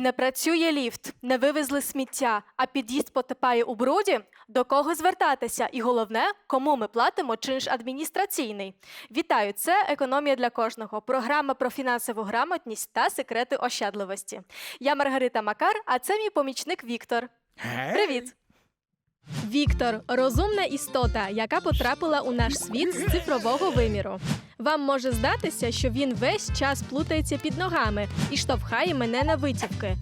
Не працює ліфт, не вивезли сміття, а під'їзд потопає у бруді. До кого звертатися? І головне, кому ми платимо чинш адміністраційний. Вітаю! Це економія для кожного. Програма про фінансову грамотність та секрети ощадливості. Я Маргарита Макар, а це мій помічник Віктор. Привіт! Віктор розумна істота, яка потрапила у наш світ з цифрового виміру. Вам може здатися, що він весь час плутається під ногами і штовхає мене на витівки.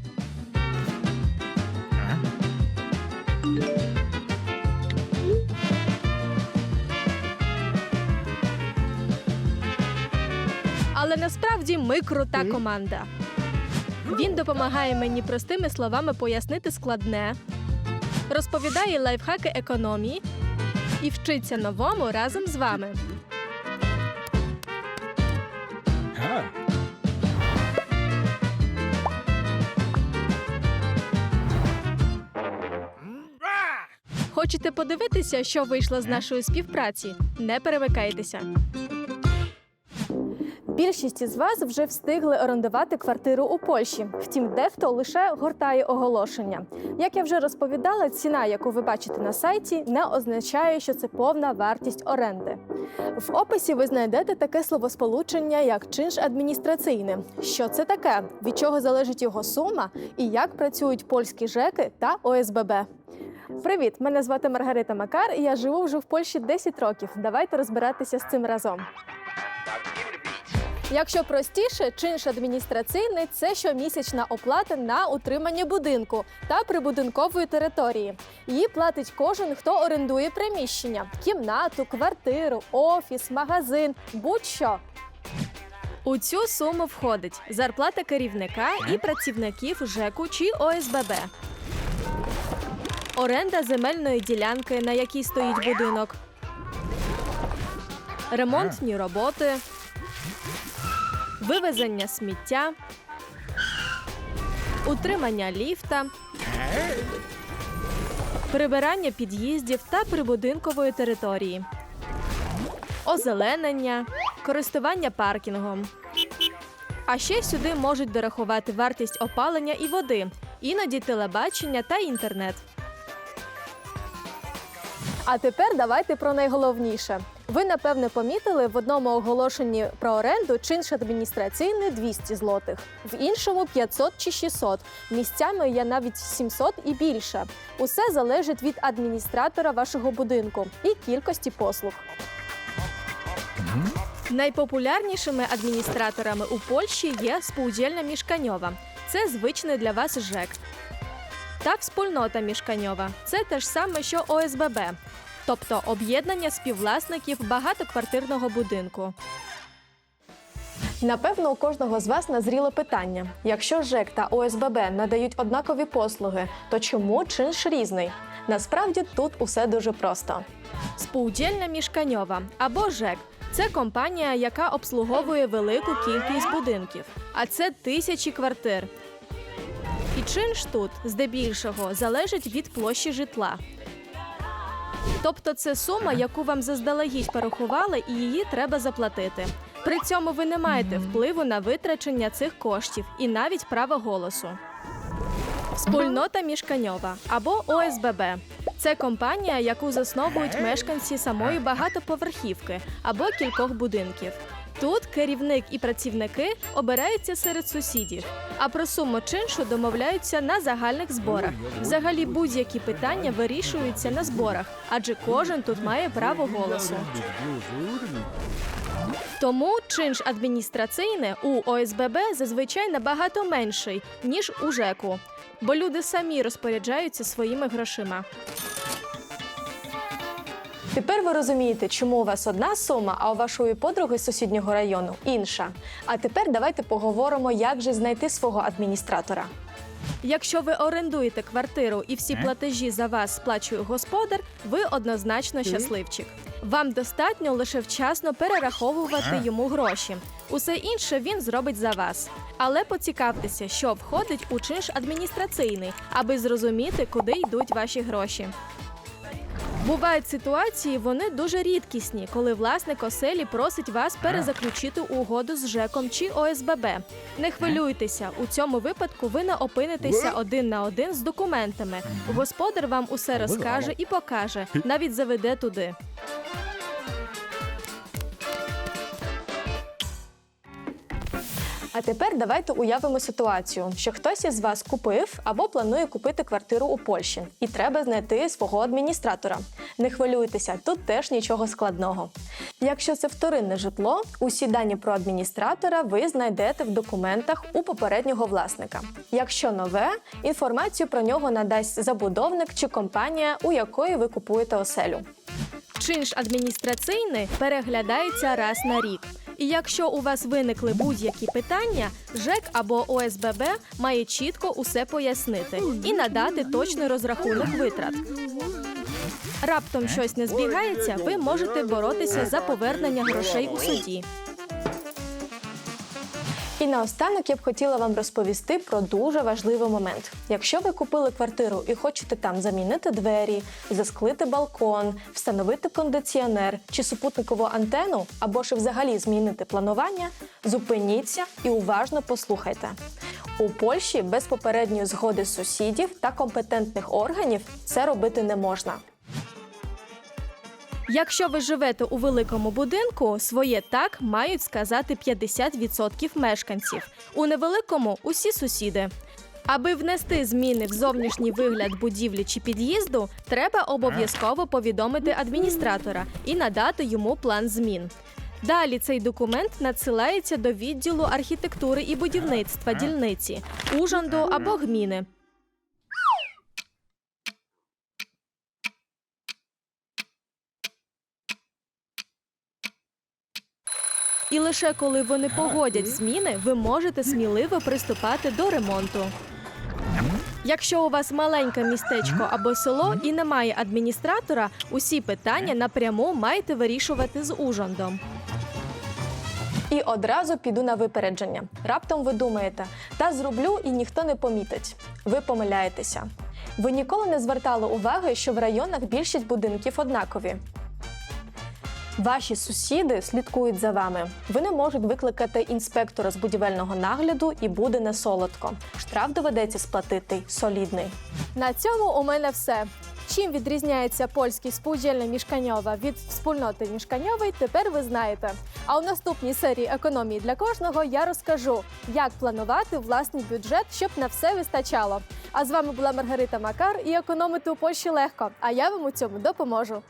Але насправді ми крута команда. Він допомагає мені простими словами пояснити складне, розповідає лайфхаки економії і вчиться новому разом з вами. Хочете подивитися, що вийшло з нашої співпраці? Не перемикайтеся. Більшість із вас вже встигли орендувати квартиру у Польщі. Втім, дехто лише гортає оголошення. Як я вже розповідала, ціна, яку ви бачите на сайті, не означає, що це повна вартість оренди. В описі ви знайдете таке словосполучення, як чинш адміністраційне. Що це таке? Від чого залежить його сума і як працюють польські ЖЕКи та ОСББ. Привіт! Мене звати Маргарита Макар, і я живу вже в Польщі 10 років. Давайте розбиратися з цим разом. Якщо простіше, чинш адміністраційний це щомісячна оплата на утримання будинку та прибудинкової території. Її платить кожен, хто орендує приміщення: кімнату, квартиру, офіс, магазин, будь-що. У цю суму входить зарплата керівника і працівників ЖЕКу чи ОСББ. Оренда земельної ділянки, на якій стоїть будинок, ремонтні роботи, вивезення сміття, утримання ліфта, прибирання під'їздів та прибудинкової території, озеленення, користування паркінгом. А ще сюди можуть дорахувати вартість опалення і води, іноді телебачення та інтернет. А тепер давайте про найголовніше. Ви напевне помітили в одному оголошенні про оренду чинш адміністраційний 200 злотих, в іншому 500 чи 600. Місцями є навіть 700 і більше. Усе залежить від адміністратора вашого будинку і кількості послуг. Найпопулярнішими адміністраторами у Польщі є співдільна мішканьова. Це звичний для вас ЖЕК. Та спільнота мішканьова це те ж саме, що ОСББ, тобто об'єднання співвласників багатоквартирного будинку. Напевно, у кожного з вас назріло питання: якщо ЖЕК та ОСББ надають однакові послуги, то чому чинш різний? Насправді тут усе дуже просто. Співдільна мішканьова або ЖЕК це компанія, яка обслуговує велику кількість будинків, а це тисячі квартир. Чинш тут здебільшого залежить від площі житла. Тобто це сума, яку вам заздалегідь порахували, і її треба заплатити. При цьому ви не маєте впливу на витрачення цих коштів і навіть права голосу. Спільнота мішканьова або ОСББ це компанія, яку засновують мешканці самої багатоповерхівки або кількох будинків. Тут керівник і працівники обираються серед сусідів, а про суму чиншу домовляються на загальних зборах. Взагалі будь-які питання вирішуються на зборах, адже кожен тут має право голосу. Тому чинш адміністраційне у ОСББ зазвичай набагато менший ніж у ЖЕКу, бо люди самі розпоряджаються своїми грошима. Тепер ви розумієте, чому у вас одна сума, а у вашої подруги з сусіднього району інша. А тепер давайте поговоримо, як же знайти свого адміністратора. Якщо ви орендуєте квартиру і всі платежі за вас сплачує господар, ви однозначно щасливчик. Вам достатньо лише вчасно перераховувати йому гроші. Усе інше він зробить за вас. Але поцікавтеся, що входить у чинш адміністраційний, аби зрозуміти, куди йдуть ваші гроші. Бувають ситуації, вони дуже рідкісні, коли власник оселі просить вас перезаключити угоду з ЖЕКом чи ОСББ. Не хвилюйтеся, у цьому випадку ви не опинитеся один на один з документами. Господар вам усе розкаже і покаже, навіть заведе туди. А тепер давайте уявимо ситуацію, що хтось із вас купив або планує купити квартиру у Польщі, і треба знайти свого адміністратора. Не хвилюйтеся, тут теж нічого складного. Якщо це вторинне житло, усі дані про адміністратора ви знайдете в документах у попереднього власника. Якщо нове, інформацію про нього надасть забудовник чи компанія, у якої ви купуєте оселю. Чинш адміністраційний переглядається раз на рік. І якщо у вас виникли будь-які питання, ЖЕК або ОСББ має чітко усе пояснити і надати точний розрахунок витрат. Раптом щось не збігається, ви можете боротися за повернення грошей у суді. І наостанок я б хотіла вам розповісти про дуже важливий момент. Якщо ви купили квартиру і хочете там замінити двері, засклити балкон, встановити кондиціонер чи супутникову антенну, або ж взагалі змінити планування, зупиніться і уважно послухайте. У Польщі без попередньої згоди сусідів та компетентних органів це робити не можна. Якщо ви живете у великому будинку, своє так мають сказати 50% мешканців. У невеликому усі сусіди. Аби внести зміни в зовнішній вигляд будівлі чи під'їзду, треба обов'язково повідомити адміністратора і надати йому план змін. Далі цей документ надсилається до відділу архітектури і будівництва дільниці, ужанду або гміни. І лише коли вони погодять зміни, ви можете сміливо приступати до ремонту. Якщо у вас маленьке містечко або село і немає адміністратора, усі питання напряму маєте вирішувати з ужондом. І одразу піду на випередження. Раптом ви думаєте, та зроблю і ніхто не помітить. Ви помиляєтеся. Ви ніколи не звертали уваги, що в районах більшість будинків однакові. Ваші сусіди слідкують за вами. Вони можуть викликати інспектора з будівельного нагляду і буде не солодко. Штраф доведеться сплатити солідний. На цьому у мене все. Чим відрізняється польський сподільне мішканьова від спільноти мішканьової, тепер ви знаєте. А у наступній серії економії для кожного я розкажу, як планувати власний бюджет, щоб на все вистачало. А з вами була Маргарита Макар і економити у Польщі легко. А я вам у цьому допоможу.